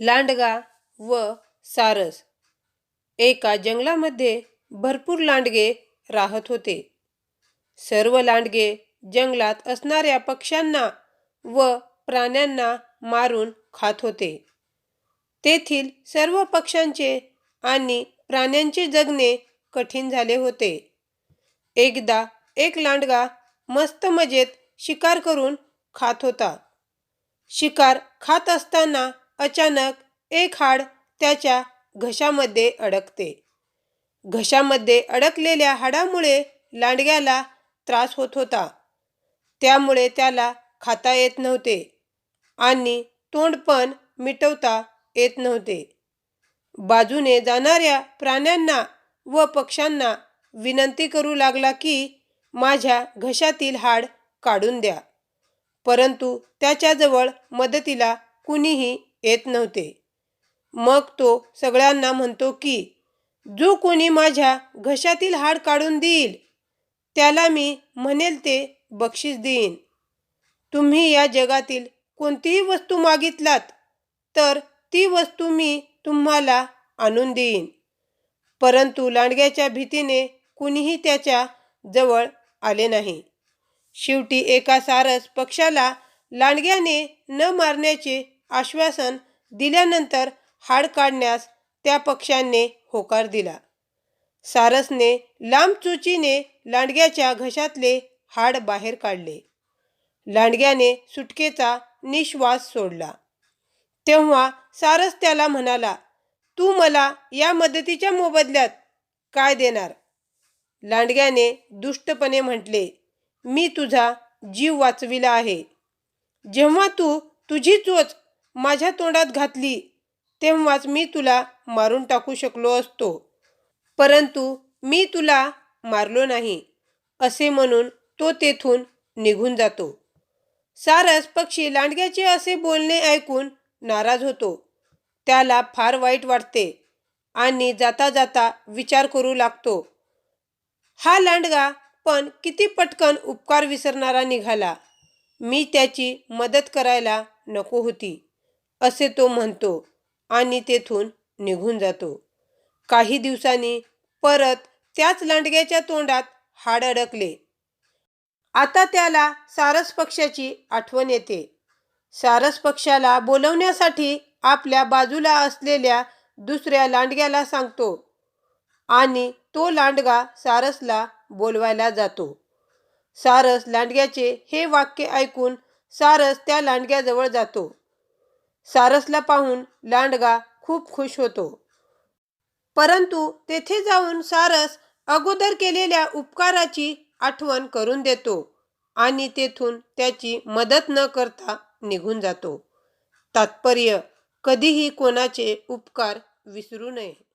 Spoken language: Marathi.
लांडगा व सारस. एका जंगलामध्ये भरपूर लांडगे राहत होते. सर्व लांडगे जंगलात असणाऱ्या पक्ष्यांना व प्राण्यांना मारून खात होते. तेथील सर्व पक्ष्यांचे आणि प्राण्यांचे जगणे कठीण झाले होते. एकदा एक लांडगा मस्त मजेत शिकार करून खात होता. शिकार खात असताना अचानक एक हाड त्याच्या घशामध्ये अडकते. घशामध्ये अडकलेल्या हाडामुळे लांडग्याला त्रास होत होता. त्यामुळे त्याला खाता येत नव्हते आणि तोंड पण मिटवता येत नव्हते. बाजूने जाणाऱ्या प्राण्यांना व पक्ष्यांना विनंती करू लागला की माझ्या घशातील हाड काढून द्या. परंतु त्याच्याजवळ मदतीला कुणीही येत नव्हते. मग तो सगळ्यांना म्हणतो की जो कोणी माझ्या घशातील हाड काढून देईल त्याला मी म्हणेल ते बक्षीस देईन. तुम्ही या जगातील कोणतीही वस्तू मागितलात तर ती वस्तू मी तुम्हाला आणून देईन. परंतु लांडग्याच्या भीतीने कुणीही त्याच्याजवळ आले नाही. शेवटी एका सारस पक्षाला लांडग्याने न मारण्याचे आश्वासन दिल्यानंतर हाड काढण्यास त्या पक्ष्याने होकार दिला. सारसने लांब चुचीने लांडग्याच्या घशातले हाड बाहेर काढले. लांडग्याने सुटकेचा निश्वास सोडला. तेव्हा सारस त्याला म्हणाला तू मला या मदतीच्या मोबदल्यात काय देणार? लांडग्याने दुष्टपणे म्हटले मी तुझा जीव वाचविला आहे. जेव्हा तू तुझी चोच माझ्या तोंडात घातली तेव्हाच मी तुला मारून टाकू शकलो असतो. परंतु मी तुला मारलो नाही असे म्हणून तो तेथून निघून जातो. सारस पक्षी लांडग्याचे असे बोलणे ऐकून नाराज होतो. त्याला फार वाईट वाटते आणि जाता जाता विचार करू लागतो. हा लांडगा पण किती पटकन उपकार विसरणारा निघाला. मी त्याची मदत करायला नको होती. असे तो म्हणतो आणि तेथून निघून जातो. काही दिवसांनी परत त्याच लांडग्याच्या तोंडात हाड अडकले. आता त्याला सारस पक्षाची आठवण येते. सारस पक्षाला बोलवण्यासाठी आपल्या बाजूला असलेल्या दुसऱ्या लांडग्याला सांगतो आणि तो लांडगा सारसला बोलवायला जातो. सारस लांडग्याचे हे वाक्य ऐकून सारस त्या लांडग्याजवळ जातो. सारसला पाहून लांडगा खूप खुश होतो. परंतु तेथे जाऊन सारस अगोदर केलेल्या उपकाराची आठवण करून देतो आणि तेथून त्याची मदत न करता निघून जातो. तात्पर्य कधीही कोणाचे उपकार विसरू नये.